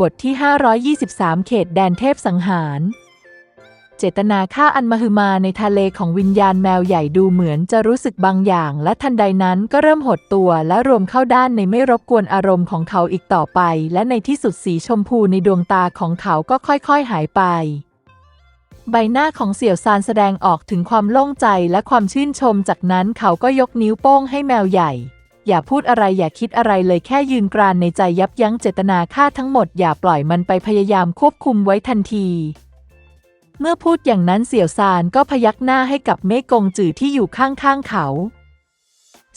บทที่ 523 เขตแดนเทพสังหาร เจตนาฆ่าอันมหึมาในทะเลของวิญญาณแมวใหญ่ดูเหมือนจะรู้สึกบางอย่าง และทันใดนั้นก็เริ่มหดตัวและรวมเข้าด้านในไม่รบกวนอารมณ์ของเขาอีกต่อไป และในที่สุดสีชมพูในดวงตาของเขาก็ค่อยๆหายไป ใบหน้าของเสี่ยวซานแสดงออกถึงความโล่งใจและความชื่นชม จากนั้นเขาก็ยกนิ้วโป้งให้แมวใหญ่ อย่าพูดอะไรอย่าคิดอะไรเลยแค่ยืนกรานในใจยับยั้งเจตนาฆ่าทั้งหมด อย่าปล่อยมันไปพยายามควบคุมไว้ทันที เมื่อพูดอย่างนั้นเสี่ยวซานก็พยักหน้าให้กับเมฆกงจือที่อยู่ข้างๆเขา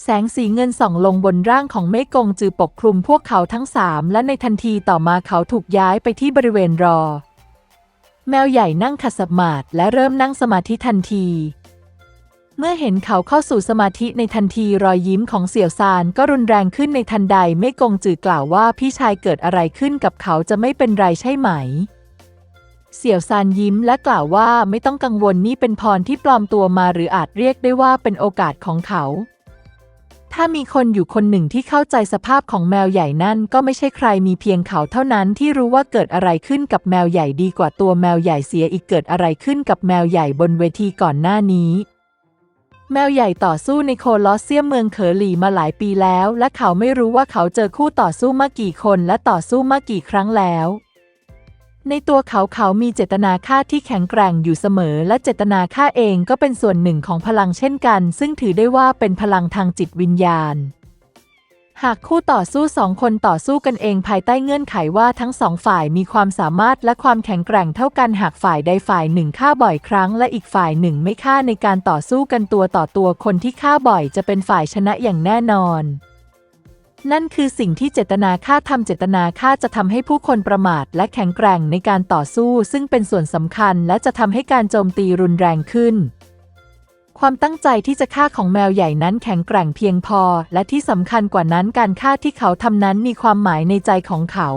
แสงสีเงินส่องลงบนร่างของเมฆกงจือปกคลุมพวกเขาทั้งสามและในทันทีต่อมาเขาถูกย้ายไปที่บริเวณรอ แมวใหญ่นั่งขัดสมาธิและเริ่มนั่งสมาธิทันที เมื่อเห็นเขาเข้าสู่สมาธิในทันทีรอยยิ้มของเสี่ยวซานก็รุนแรงขึ้นในทันใดเมฆกงจือกล่าวว่าพี่ชายเกิดอะไรขึ้นกับเขาจะไม่เป็นไรใช่ไหม เสี่ยวซานยิ้มและกล่าวว่าไม่ต้องกังวลนี่เป็นพรที่ปลอมตัวมาหรืออาจเรียกได้ว่าเป็นโอกาสของเขา ถ้ามีคนอยู่คนหนึ่งที่เข้าใจสภาพของแมวใหญ่นั่นก็ไม่ใช่ใครมีเพียงเขาเท่านั้นที่รู้ว่าเกิดอะไรขึ้นกับแมวใหญ่ดีกว่าตัวแมวใหญ่เสียอีกเกิดอะไรขึ้นกับแมวใหญ่บนเวทีก่อนหน้านี้ แมวใหญ่ต่อสู้ในโคลอสเซียมเมืองเขอหลีมาหลายปีแล้ว และเขาไม่รู้ว่าเขาเจอคู่ต่อสู้มากี่คนและต่อสู้มากี่ครั้งแล้ว ในตัวเขาเขามีเจตนาฆ่าที่แข็งแกร่งอยู่เสมอ และเจตนาฆ่าเองก็เป็นส่วนหนึ่งของพลังเช่นกัน ซึ่งถือได้ว่าเป็นพลังทางจิตวิญญาณ หากคู่ต่อสู้สองคนต่อสู้กันเองภายใต้เงื่อนไขว่าทั้งสองฝ่ายมีความสามารถและความแข็งแกร่งเท่ากันหากฝ่ายใดฝ่ายหนึ่งฆ่าบ่อยครั้ง และอีกฝ่ายหนึ่งไม่ฆ่าในการต่อสู้กันตัวต่อตัวคนที่ฆ่าบ่อยจะเป็นฝ่ายชนะอย่างแน่นอน นั่นคือสิ่งที่เจตนาฆ่าทำเจตนาฆ่าจะทำให้ผู้คนประมาทและแข็งแกร่งในการต่อสู้ ซึ่งเป็นส่วนสำคัญและจะทำให้การโจมตีรุนแรงขึ้น ความตั้งใจที่จะฆ่าของแมวใหญ่นั้นแข็งแกร่งเพียงพอ และที่สำคัญกว่านั้นการฆ่าที่เขาทำนั้นมีความหมายในใจของเขา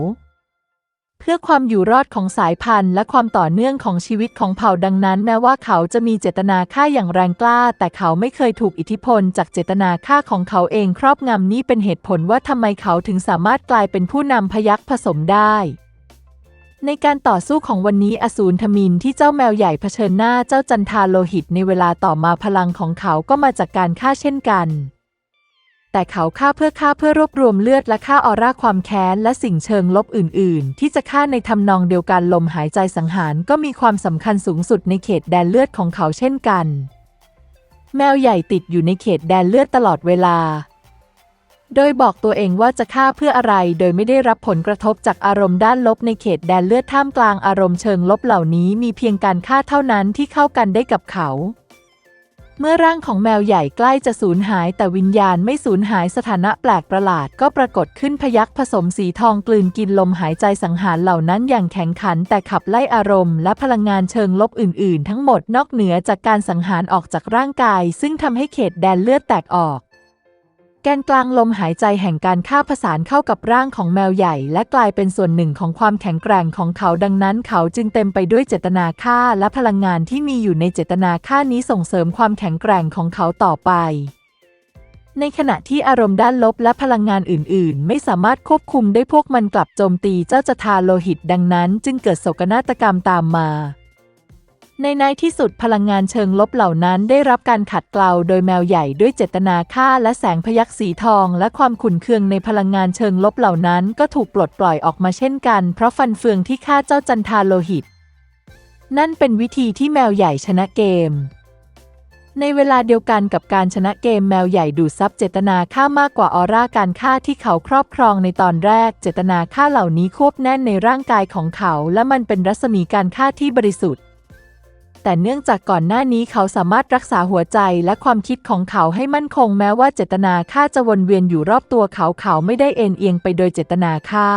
เพื่อความอยู่รอดของสายพันธุ์ และความต่อเนื่องของชีวิตของเผ่าดังนั้น แม้ว่าเขาจะมีเจตนาฆ่าอย่างแรงกล้า แต่เขาไม่เคยถูกอิทธิพล จากเจตนาฆ่าของเขาเองครอบงำนี่เป็นเหตุผลว่าทำไมเขาถึงสามารถกลายเป็นผู้นำพยักผสมได้ ในการต่อสู้ของวันนี้อสูรทมินที่เจ้าแมวใหญ่เผชิญหน้าเจ้าจันทาโลหิตในเวลาต่อมาพลังของเขาก็มาจากการฆ่าเช่นกัน แต่เขาฆ่าเพื่อฆ่าเพื่อรวบรวมเลือดและฆ่าออร่าความแค้นและสิ่งเชิงลบอื่น ๆ ที่จะฆ่าในทำนองเดียวกันลมหายใจสังหารก็มีความสำคัญสูงสุดในเขตแดนเลือดของเขาเช่นกัน แมวใหญ่ติดอยู่ในเขตแดนเลือดตลอดเวลา โดยบอกตัวเองว่าจะฆ่าเพื่ออะไร โดยไม่ได้รับผลกระทบจากอารมณ์ด้านลบในเขตแดนเลือดท่ามกลางอารมณ์เชิงลบเหล่านี้มีเพียงการฆ่าเท่านั้นที่เข้ากันได้กับเขา เมื่อร่างของแมวใหญ่ใกล้จะสูญหายแต่วิญญาณไม่สูญหายสถานะแปลกประหลาดก็ปรากฏขึ้นพยักผสมสีทองกลืนกินลมหายใจสังหารเหล่านั้นอย่างแข็งขันแต่ขับไล่อารมณ์และพลังงานเชิงลบอื่น ๆ ทั้งหมดนอกเหนือจากการสังหารออกจากร่างกาย ซึ่งทำให้เขตแดนเลือดแตกออก แกนกลางลมหายใจแห่งการฆ่าผสานเข้ากับร่างของแมวใหญ่ และกลายเป็นส่วนหนึ่งของความแข็งแกร่งของเขาดังนั้น เขาจึงเต็มไปด้วยเจตนาฆ่าและพลังงานที่มีอยู่ในเจตนาฆ่านี้ส่งเสริมความแข็งแกร่งของเขาต่อไป ในขณะที่อารมณ์ด้านลบและพลังงานอื่น ๆ ไม่สามารถควบคุมได้พวกมันกลับโจมตีเจ้าจทาโลหิตดังนั้น จึงเกิดโศกนาฏกรรมตามมา ในในที่สุดพลังงานเชิงลบเหล่านั้นได้รับการขัดเกลาโดยแมวใหญ่ด้วยเจตนาฆ่าและแสงพยักสีทอง และความขุ่นเคืองในพลังงานเชิงลบเหล่านั้น ก็ถูกปลดปล่อยออกมาเช่นกัน เพราะฟันเฟืองที่ฆ่าเจ้าจันทาโลหิต นั่นเป็นวิธีที่แมวใหญ่ชนะเกม ในเวลาเดียวกันกับการชนะเกมแมวใหญ่ดูดซับเจตนาฆ่ามากกว่าออร่าการฆ่าที่เขาครอบครองในตอนแรก เจตนาฆ่าเหล่านี้ควบแน่นในร่างกายของเขา และมันเป็นรัศมีการฆ่าที่บริสุทธิ์ แต่เนื่องจากก่อนหน้านี้เขาสามารถรักษาหัวใจและความคิดของเขาให้มั่นคงแม้ว่าเจตนาฆ่าจะวนเวียนอยู่รอบตัวเขาเขาไม่ได้เอ็นเอียงไปโดยเจตนาฆ่า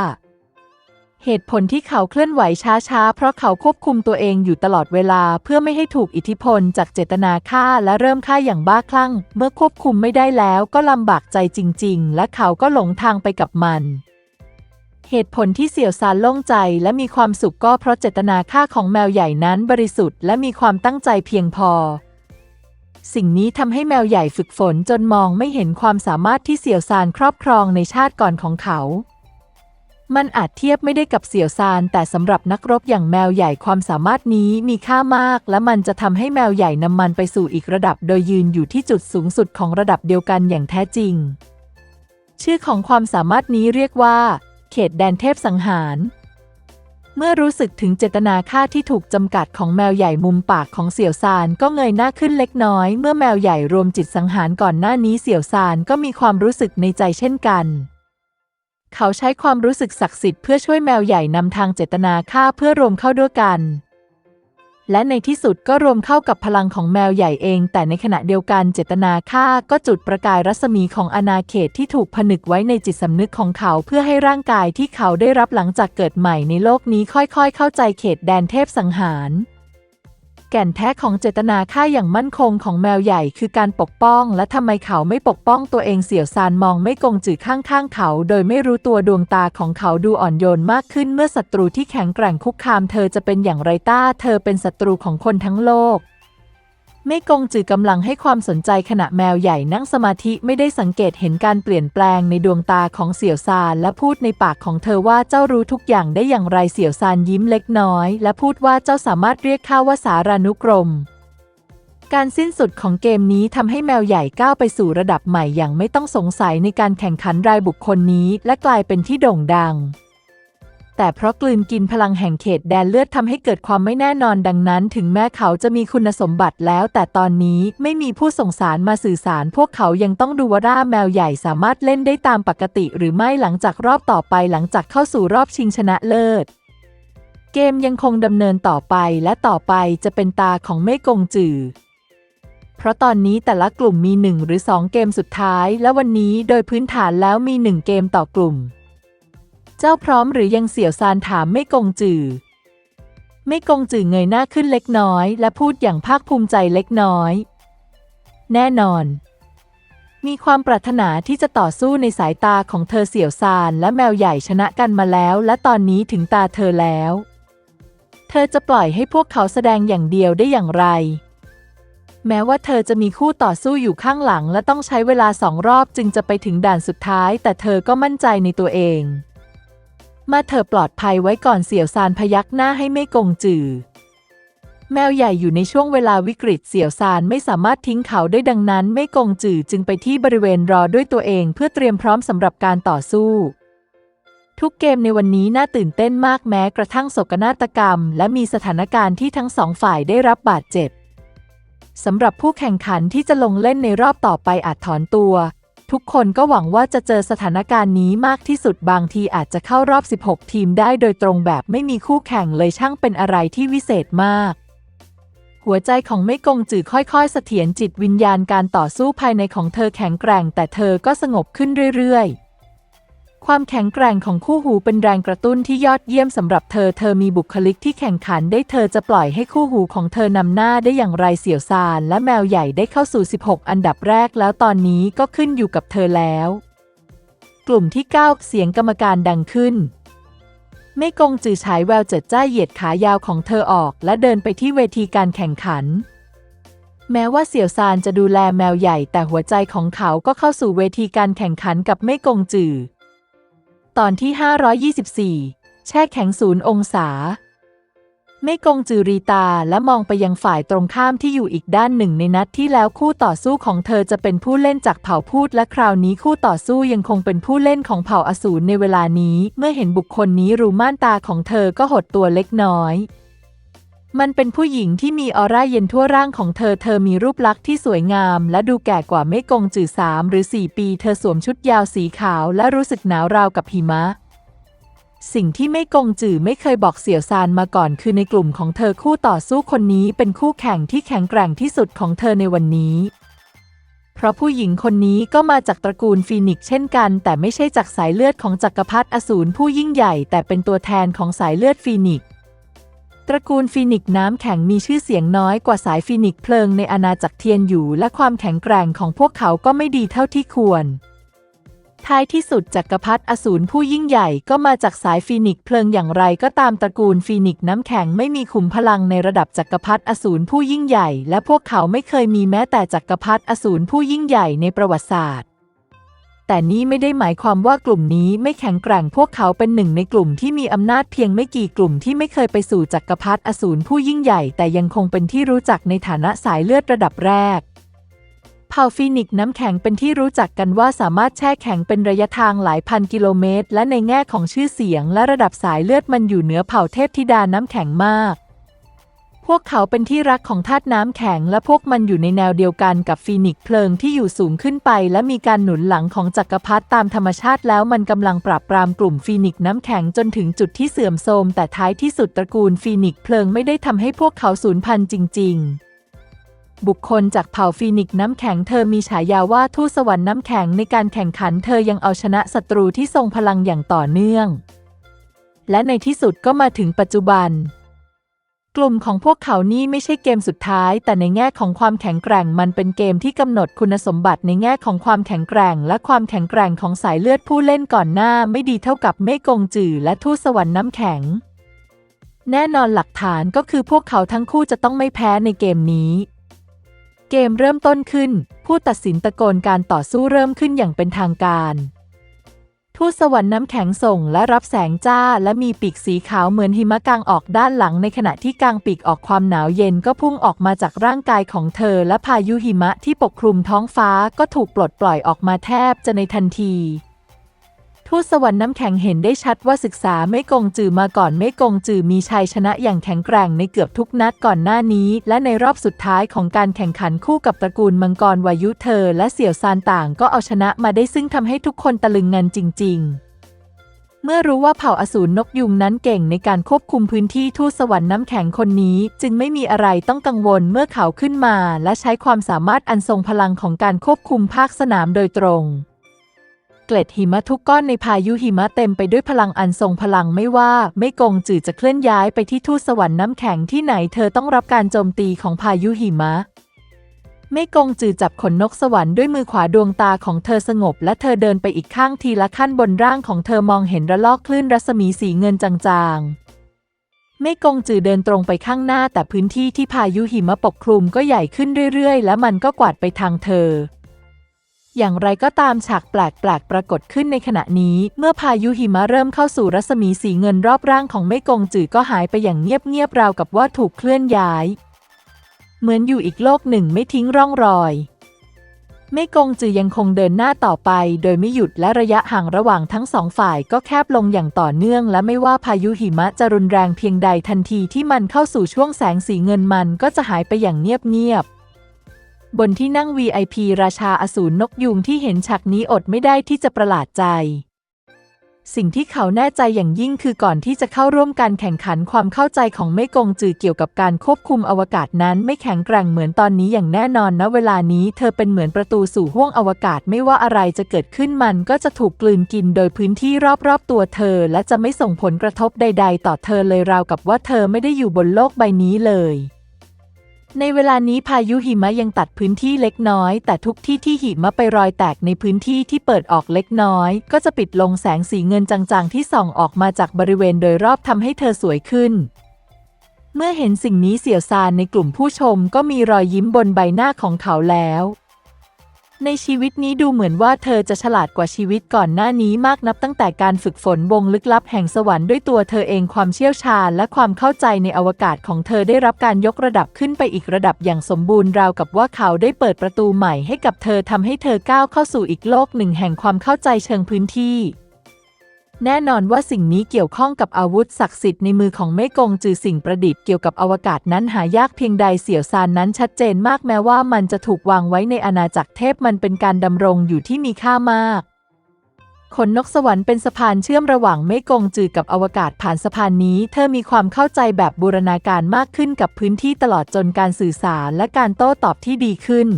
เหตุผลที่เขาเคลื่อนไหวช้าๆ เพราะเขาควบคุมตัวเองอยู่ตลอดเวลาเพื่อไม่ให้ถูกอิทธิพลจากเจตนาฆ่าและเริ่มฆ่าอย่างบ้าคลั่ง เมื่อควบคุมไม่ได้แล้วก็ลำบากใจจริง ๆ และเขาก็หลงทางไปกับมัน เหตุผลที่เสี่ยวซานโล่งใจและมีความสุขก็เพราะเจตนาฆ่าของแมวใหญ่นั้นบริสุทธิ์และมีความตั้งใจเพียงพอ สิ่งนี้ทำให้แมวใหญ่ฝึกฝนจนมองไม่เห็นความสามารถที่เสี่ยวซานครอบครองในชาติก่อนของเขา มันอาจเทียบไม่ได้กับเสี่ยวซานแต่สำหรับนักรบอย่างแมวใหญ่ความสามารถนี้มีค่ามาก และมันจะทำให้แมวใหญ่นำมันไปสู่อีกระดับ โดยยืนอยู่ที่จุดสูงสุดของระดับเดียวกันอย่างแท้จริง ชื่อของความสามารถนี้เรียกว่า เขตแดนเทพสังหาร เมื่อรู้สึกถึงเจตนาฆ่าที่ถูกจำกัดของแมวใหญ่มุมปากของเสี่ยวซานก็เงยหน้าขึ้นเล็กน้อย เมื่อแมวใหญ่รวมจิตสังหารก่อนหน้านี้เสี่ยวซานก็มีความรู้สึกในใจเช่นกันเขาใช้ความรู้สึกศักดิ์สิทธิ์เพื่อช่วยแมวใหญ่นำทางเจตนาฆ่าเพื่อรวมเข้าด้วยกัน และในที่สุดก็รวมเข้ากับพลังของแมวใหญ่เอง แต่ในขณะเดียวกันเจตนาฆ่าก็จุดประกายรัศมีของอาณาเขตที่ถูกผนึกไว้ในจิตสำนึกของเขาเพื่อให้ร่างกายที่เขาได้รับหลังจากเกิดใหม่ในโลกนี้ค่อยๆ เข้าใจเขตแดนเทพสังหาร แก่นแท้ของเจตนาค่าอย่างมั่นคงของแมวใหญ่คือการปกป้อง และทำไมเขาไม่ปกป้องตัวเองเสี่ยวซานมองไม่กงจือข้างๆเขา โดยไม่รู้ตัวดวงตาของเขาดูอ่อนโยนมากขึ้นเมื่อศัตรูที่แข็งแกร่งคุกคามเธอจะเป็นอย่างไรต้า เธอเป็นศัตรูของคนทั้งโลก ไม่กงจือกำลังให้ความสนใจขณะแมวใหญ่นั่งสมาธิไม่ได้สังเกตเห็นการเปลี่ยนแปลงในดวงตาของเสี่ยวซานและพูดในปากของเธอว่าเจ้ารู้ทุกอย่างได้อย่างไรเสี่ยวซานยิ้มเล็กน้อย และพูดว่าเจ้าสามารถเรียกข้าว่าสารานุกรม การสิ้นสุดของเกมนี้ทำให้แมวใหญ่ก้าวไปสู่ระดับใหม่อย่างไม่ต้องสงสัยในการแข่งขันรายบุคคลนี้ และกลายเป็นที่โด่งดัง แต่เพราะกลืนกินพลังแห่งเขตแดนเลือดทำให้เกิดความไม่แน่นอนดังนั้น ถึงแม้เขาจะมีคุณสมบัติแล้ว แต่ตอนนี้ไม่มีผู้ส่งสารมาสื่อสาร พวกเขายังต้องดูว่าร่าแมวใหญ่สามารถเล่นได้ตามปกติ หรือไม่หลังจากรอบต่อไปหลังจากเข้าสู่รอบชิงชนะเลิศ เกมยังคงดำเนินต่อไปและต่อไปจะเป็นตาของเมฆกงจือเพราะตอนนี้แต่ละกลุ่มมี 1 หรือ 2 เกมสุดท้าย และวันนี้โดยพื้นฐานแล้วมี 1 เกมต่อกลุ่ม เจ้าพร้อมหรือยังเสี่ยวซานถามไม่กงจือ ไม่กงจือเงยหน้าขึ้นเล็กน้อย และพูดอย่างภาคภูมิใจเล็กน้อย แน่นอน มีความปรารถนาที่จะต่อสู้ในสายตาของเธอเสี่ยวซานและแมวใหญ่ชนะกันมาแล้ว และตอนนี้ถึงตาเธอแล้ว เธอจะปล่อยให้พวกเขาแสดงอย่างเดียวได้อย่างไรแม้ว่าเธอจะมีคู่ต่อสู้อยู่ข้างหลังและต้องใช้เวลาสองรอบจึงจะไปถึงด่านสุดท้าย แต่เธอก็มั่นใจในตัวเอง มาเธอปลอดภัยไว้ก่อนเสี่ยวซานพยักหน้าให้ไม่กงจือ แมวใหญ่อยู่ในช่วงเวลาวิกฤตเสี่ยวซานไม่สามารถทิ้งเขาได้ดังนั้น ไม่กงจือจึงไปที่บริเวณรอด้วยตัวเองเพื่อเตรียมพร้อมสำหรับการต่อสู้ ทุกเกมในวันนี้น่าตื่นเต้นมากแม้กระทั่งโศกนาฏกรรม และมีสถานการณ์ที่ทั้งสองฝ่ายได้รับบาดเจ็บสำหรับผู้แข่งขันที่จะลงเล่นในรอบต่อไปอาจถอนตัว ทุกคนก็หวังว่าจะเจอสถานการณ์นี้มากที่สุดบางทีอาจจะเข้ารอบ 16 ทีมได้โดยตรงแบบไม่มีคู่แข่งเลยช่างเป็นอะไรที่วิเศษมาก หัวใจของไม่กงจือค่อยๆเสถียรจิตวิญญาณการต่อสู้ภายในของเธอแข็งแกร่ง แต่เธอก็สงบขึ้นเรื่อยๆ ความแข็งแกร่งของคู่หูเป็นแรงกระตุ้นที่ยอดเยี่ยมสำหรับเธอ เธอมีบุคลิกที่แข่งขันได้เธอจะปล่อยให้คู่หูของเธอนำหน้าได้อย่างไรเสี่ยวซานและแมวใหญ่ได้เข้าสู่ 16 อันดับแรกแล้วตอนนี้ก็ขึ้นอยู่กับเธอแล้ว กลุ่มที่ 9 เสียงกรรมการดังขึ้น ไม่กงจือฉายแววเจิดจ้าเหยียดขายาวของเธอออก และเดินไปที่เวทีการแข่งขันแม้ว่าเสี่ยวซานจะดูแลแมวใหญ่แต่หัวใจของเขาก็เข้าสู่เวทีการแข่งขันกับไม่กงจือ ตอนที่ 524 แช่แข็งศูนย์องศา ไม่กงจือรีตาและมองไปยังฝ่ายตรงข้ามที่อยู่อีกด้านหนึ่งในนัดที่แล้วคู่ต่อสู้ของเธอจะเป็นผู้เล่นจากเผ่าพูดและคราวนี้คู่ต่อสู้ยังคงเป็นผู้เล่นของเผ่าอสูรในเวลานี้ เมื่อเห็นบุคคลนี้รูม่านตาของเธอก็หดตัวเล็กน้อย มันเป็นผู้หญิงที่มีออร่าเย็นทั่วร่างของเธอ เธอมีรูปลักษณ์ที่สวยงาม และดูแก่กว่าไม่กงจือสามหรือสี่ปี เธอสวมชุดยาวสีขาวและรู้สึกหนาวราวกับหิมะ สิ่งที่ไม่กงจือไม่เคยบอกเสี่ยวซานมาก่อนคือในกลุ่มของเธอคู่ต่อสู้คนนี้เป็นคู่แข่งที่แข็งแกร่งที่สุดของเธอในวันนี้ เพราะผู้หญิงคนนี้ก็มาจากตระกูลฟีนิกเช่นกัน แต่ไม่ใช่จากสายเลือดของจักรพรรดิอสูรผู้ยิ่งใหญ่ แต่เป็นตัวแทนของสายเลือดฟีนิกซ์ ตระกูลฟีนิกซ์น้ำแข็งมีชื่อเสียงน้อยกว่าสายฟีนิกซ์เพลิงในอาณาจักรเทียนอยู่และความแข็งแกร่งของพวกเขาก็ไม่ดีเท่าที่ควร ท้ายที่สุดจักรพรรดิอสูรผู้ยิ่งใหญ่ก็มาจากสายฟีนิกซ์เพลิงอย่างไรก็ตามตระกูลฟีนิกซ์น้ำแข็งไม่มีขุมพลังในระดับจักรพรรดิอสูรผู้ยิ่งใหญ่ และพวกเขาไม่เคยมีแม้แต่จักรพรรดิอสูรผู้ยิ่งใหญ่ในประวัติศาสตร์ แต่นี่ไม่ได้หมายความว่ากลุ่มนี้ไม่แข็งแกร่งพวกเขาเป็นหนึ่งในกลุ่มที่มีอำนาจเพียงไม่กี่กลุ่มที่ไม่เคยไปสู่จักรพรรดิอสูรผู้ยิ่งใหญ่ แต่ยังคงเป็นที่รู้จักในฐานะสายเลือดระดับแรกเผ่าฟีนิกน้ำแข็งเป็นที่รู้จักกันว่าสามารถแช่แข็งเป็นระยะทางหลายพันกิโลเมตร และในแง่ของชื่อเสียงและระดับสายเลือดมันอยู่เหนือเผ่าเทพธิดาน้ำแข็งมาก พวกเขาเป็นที่รักของธาตุน้ำแข็งและพวกมันอยู่ในแนวเดียวกันกับฟีนิกซ์เพลิงที่อยู่สูงขึ้นไป และมีการหนุนหลังของจักรพรรดิตามธรรมชาติแล้วมันกำลังปราบปรามกลุ่มฟีนิกซ์น้ำแข็งจนถึงจุดที่เสื่อมโทรมแต่ท้ายที่สุดตระกูลฟีนิกซ์เพลิงไม่ได้ทำให้พวกเขาสูญพันธุ์จริง ๆ บุคคลจากเผ่าฟีนิกซ์น้ำแข็งเธอมีฉายาว่าทูตสวรรค์น้ำแข็งในการแข่งขันเธอยังเอาชนะศัตรูที่ทรงพลังอย่างต่อเนื่อง และในที่สุดก็มาถึงปัจจุบัน กลุ่มของพวกเขานี่ไม่ใช่เกมสุดท้าย แต่ในแง่ของความแข็งแกร่งมันเป็นเกมที่กำหนดคุณสมบัติในแง่ของความแข็งแกร่ง และความแข็งแกร่งของสายเลือดผู้เล่นก่อนหน้าไม่ดีเท่ากับเมฆกงจือและทูตสวรรค์น้ำแข็ง แน่นอนหลักฐานก็คือพวกเขาทั้งคู่จะต้องไม่แพ้ในเกมนี้ เกมเริ่มต้นขึ้น ผู้ตัดสินตะโกนการต่อสู้เริ่มขึ้นอย่างเป็นทางการ ทูตสวรรค์น้ำแข็งส่งและรับแสงจ้า และมีปีกสีขาวเหมือนหิมะกางออกด้านหลังในขณะที่กางปีกออกความหนาวเย็นก็พุ่งออกมาจากร่างกายของเธอ และพายุหิมะที่ปกคลุมท้องฟ้าก็ถูกปลดปล่อยออกมาแทบจะในทันที ทูตสวรรค์น้ำแข็งเห็นได้ชัดว่าศึกษาไม่กงจือมาก่อนไม่กงจือมีชัยชนะอย่างแข็งแกร่งในเกือบทุกนัดก่อนหน้านี้ และในรอบสุดท้ายของการแข่งขันคู่กับตระกูลมังกรวายุเธอ และเสี่ยวซานต่างก็เอาชนะมาได้ซึ่งทำให้ทุกคนตะลึงงันจริง ๆเมื่อรู้ว่าเผ่าอสูรนกยุงนั้นเก่งในการควบคุมพื้นที่ทูตสวรรค์น้ำแข็งคนนี้ จึงไม่มีอะไรต้องกังวลเมื่อเขาขึ้นมา และใช้ความสามารถอันทรงพลังของการควบคุมภาคสนามโดยตรง เกล็ดหิมะทุกก้อนในพายุหิมะเต็มไปด้วยพลังอันทรงพลังไม่ว่า ไม่กงจือจะเคลื่อนย้ายไปที่ทูตสวรรค์น้ำแข็งที่ไหนเธอต้องรับการโจมตีของพายุหิมะไม่กงจือจับขนนกสวรรค์ด้วยมือขวาดวงตาของเธอสงบ และเธอเดินไปอีกข้างทีละขั้นบนร่างของเธอมองเห็นระลอกคลื่นรัศมีสีเงินจางๆ ไม่กงจือเดินตรงไปข้างหน้าแต่พื้นที่ที่พายุหิมะปกคลุมก็ใหญ่ขึ้นเรื่อยๆ และมันก็กวาดไปทางเธอ อย่างไรก็ตามฉากแปลกๆ ปรากฏขึ้นในขณะนี้ เมื่อพายุหิมะเริ่มเข้าสู่รัศมีสีเงินรอบร่างของไม่กงจือก็หายไปอย่างเงียบๆราวกับว่าถูกเคลื่อนย้าย เหมือนอยู่อีกโลกหนึ่งไม่ทิ้งร่องรอยไม่กงจือยังคงเดินหน้าต่อไป โดยไม่หยุดและระยะห่างระหว่างทั้งสองฝ่ายก็แคบลงอย่างต่อเนื่อง และไม่ว่าพายุหิมะจะรุนแรงเพียงใดทันทีที่มันเข้าสู่ช่วงแสงสีเงินมันก็จะหายไปอย่างเงียบๆ บนที่นั่ง VIP ราชาอสูรนกยุงที่เห็นฉากนี้อดไม่ได้ที่จะประหลาดใจ สิ่งที่เขาแน่ใจอย่างยิ่งคือก่อนที่จะเข้าร่วมการแข่งขันความเข้าใจของไม่กงจือเกี่ยวกับการควบคุมอวกาศนั้นไม่แข็งแกร่งเหมือนตอนนี้อย่างแน่นอนนะเวลานี้เธอเป็นเหมือนประตูสู่ห้วงอวกาศไม่ว่าอะไรจะเกิดขึ้นมันก็จะถูกกลืนกินโดยพื้นที่รอบๆตัวเธอ และจะไม่ส่งผลกระทบใด ๆ ต่อเธอเลยราวกับว่าเธอไม่ได้อยู่บนโลกใบนี้เลย ในเวลานี้พายุหิมะยังตัดพื้นที่เล็กน้อย แต่ทุกที่ที่หิมะไปรอยแตกในพื้นที่ที่เปิดออกเล็กน้อย ก็จะปิดลงแสงสีเงินจางๆ ที่ส่องออกมาจากบริเวณโดยรอบทำให้เธอสวยขึ้น เมื่อเห็นสิ่งนี้เสี่ยวซานในกลุ่มผู้ชมก็มีรอยยิ้มบนใบหน้าของเขาแล้ว ในชีวิตนี้ดูเหมือนว่าเธอจะฉลาดกว่าชีวิตก่อนหน้านี้มากนับตั้งแต่การฝึกฝนวงลึกลับแห่งสวรรค์ด้วยตัวเธอเองความเชี่ยวชาญและความเข้าใจในอวกาศของเธอได้รับการยกระดับขึ้นไปอีกระดับอย่างสมบูรณ์ราวกับว่าเขาได้เปิดประตูใหม่ให้กับเธอทำให้เธอก้าวเข้าสู่อีกโลกหนึ่งแห่งความเข้าใจเชิงพื้นที่ แน่นอนว่าสิ่งนี้เกี่ยวข้องกับอาวุธศักดิ์สิทธิ์ในมือของเมกงจือสิ่งประดิษฐ์เกี่ยวกับอวกาศนั้นหายากเพียงใดเสี่ยวซานนั้นชัดเจนมากแม้ว่ามันจะถูกวางไว้ในอาณาจักรเทพมันเป็นการดำรงอยู่ที่มีค่ามากขนนกสวรรค์เป็นสะพานเชื่อมระหว่างเมกงจือกับอวกาศผ่านสะพานนี้ เธอมีความเข้าใจแบบบูรณาการมากขึ้นกับพื้นที่ตลอดจนการสื่อสารและการโต้ตอบที่ดีขึ้น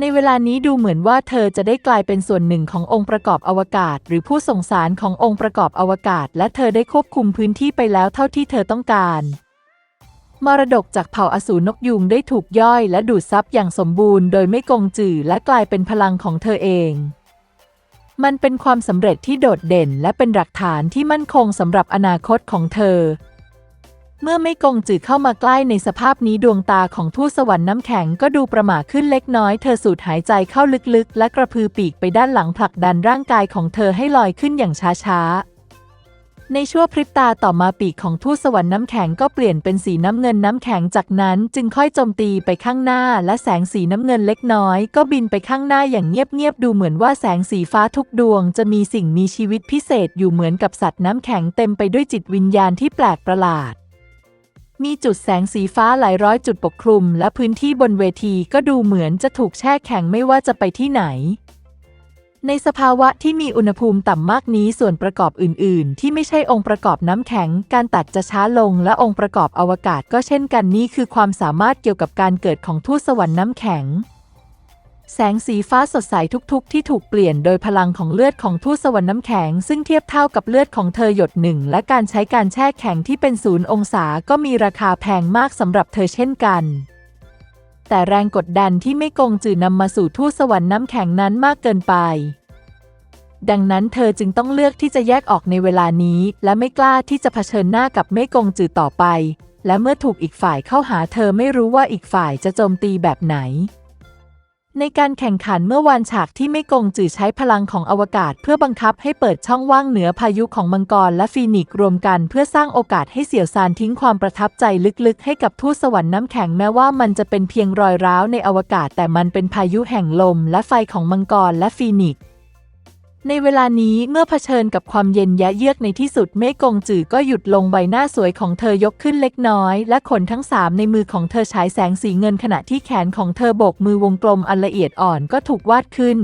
ในเวลานี้ดูเหมือนว่าเธอจะได้กลายเป็นส่วนหนึ่งขององค์ประกอบอวกาศ หรือผู้ส่งสารขององค์ประกอบอวกาศ และเธอได้ควบคุมพื้นที่ไปแล้วเท่าที่เธอต้องการ มรดกจากเผ่าอสูรนกยุงได้ถูกย่อยและดูดซับอย่างสมบูรณ์โดยไม่กงจือและกลายเป็นพลังของเธอเอง มันเป็นความสำเร็จที่โดดเด่นและเป็นหลักฐานที่มั่นคงสำหรับอนาคตของเธอ เมื่อไม่กงจือเข้ามาใกล้ในสภาพนี้ดวงตาของทูตสวรรค์น้ำแข็งก็ดูประหม่าขึ้นเล็กน้อย เธอสูดหายใจเข้าลึกๆ และกระพือปีกไปด้านหลังผลักดันร่างกายของเธอให้ลอยขึ้นอย่างช้าๆในชั่วพริบตาต่อมาปีกของทูตสวรรค์น้ำแข็งก็เปลี่ยนเป็นสีน้ำเงินน้ำแข็งจากนั้นจึงค่อยโจมตีไปข้างหน้า และแสงสีน้ำเงินเล็กน้อย ก็บินไปข้างหน้าอย่างเงียบๆดูเหมือนว่าแสงสีฟ้าทุกดวง จะมีสิ่งมีชีวิตพิเศษอยู่เหมือนกับสัตว์น้ำแข็งเต็มไปด้วยจิตวิญญาณที่แปลกประหลาด มีจุดแสงสีฟ้าหลายร้อยจุดปกคลุม และพื้นที่บนเวทีก็ดูเหมือนจะถูกแช่แข็งไม่ว่าจะไปที่ไหน ในสภาวะที่มีอุณหภูมิต่ำมากนี้ส่วนประกอบอื่น ๆ ที่ไม่ใช่องค์ประกอบน้ำแข็ง การตัดจะช้าลงและองค์ประกอบอวกาศก็เช่นกันนี่คือความสามารถเกี่ยวกับการเกิดของทูตสวรรค์น้ำแข็ง แสงสีฟ้าสดใสทุกๆ ที่ถูกเปลี่ยนโดยพลังของเลือดของทูตสวรรค์น้ำแข็ง ซึ่งเทียบเท่ากับเลือดของเธอหยดหนึ่ง และการใช้การแช่แข็งที่เป็นศูนย์องศาก็มีราคาแพงมากสำหรับเธอเช่นกัน แต่แรงกดดันที่ไม่กงจือนำมาสู่ทูตสวรรค์น้ำแข็งนั้นมากเกินไป ดังนั้นเธอจึงต้องเลือกที่จะแยกออกในเวลานี้ และไม่กล้าที่จะเผชิญหน้ากับเมกงจือต่อไป และเมื่อถูกอีกฝ่ายเข้าหาเธอไม่รู้ว่าอีกฝ่ายจะโจมตีแบบไหน ในการแข่งขันเมื่อวานฉากที่ไม่กงจือใช้พลังของอวกาศ เพื่อบังคับให้เปิดช่องว่างเหนือพายุของมังกรและฟีนิกซ์รวมกัน เพื่อสร้างโอกาสให้เสี่ยวซานทิ้งความประทับใจลึกๆ ให้กับทูตสวรรค์น้ำแข็งแม้ว่ามันจะเป็นเพียงรอยร้าวในอวกาศ แต่มันเป็นพายุแห่งลมและไฟของมังกรและฟีนิกซ์ ในเวลานี้เมื่อเผชิญกับความเย็นยะเยือกในที่สุดเมฆกงจือก็หยุดลงใบหน้าสวยของเธอยกขึ้นเล็กน้อย และขนทั้งสามในมือของเธอฉายแสงสีเงินขณะที่แขนของเธอโบกมือวงกลมอันละเอียดอ่อนก็ถูกวาดขึ้น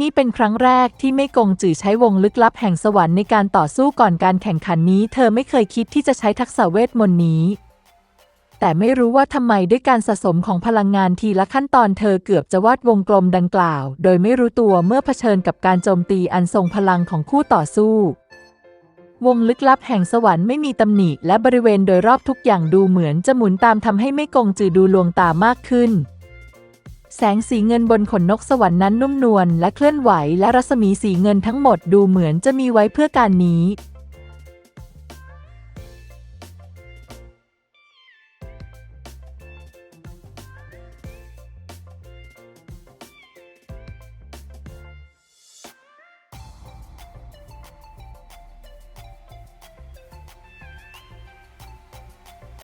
นี่เป็นครั้งแรกที่เมฆกงจือใช้วงลึกลับแห่งสวรรค์ในการต่อสู้ก่อนการแข่งขันนี้ เธอไม่เคยคิดที่จะใช้ทักษะเวทมนต์นี้ แต่ไม่รู้ว่าทำไมด้วยการสะสมของพลังงานทีละขั้นตอนเธอเกือบจะวาดวงกลมดังกล่าว โดยไม่รู้ตัวเมื่อเผชิญกับการโจมตีอันทรงพลังของคู่ต่อสู้ วงลึกลับแห่งสวรรค์ไม่มีตำหนิและบริเวณโดยรอบทุกอย่างดูเหมือนจะหมุนตามทำให้ไม่กงจือดูลวงตามากขึ้น แสงสีเงินบนขนนกสวรรค์นั้นนุ่มนวลและเคลื่อนไหวและรัศมีสีเงินทั้งหมดดูเหมือนจะมีไว้เพื่อการนี้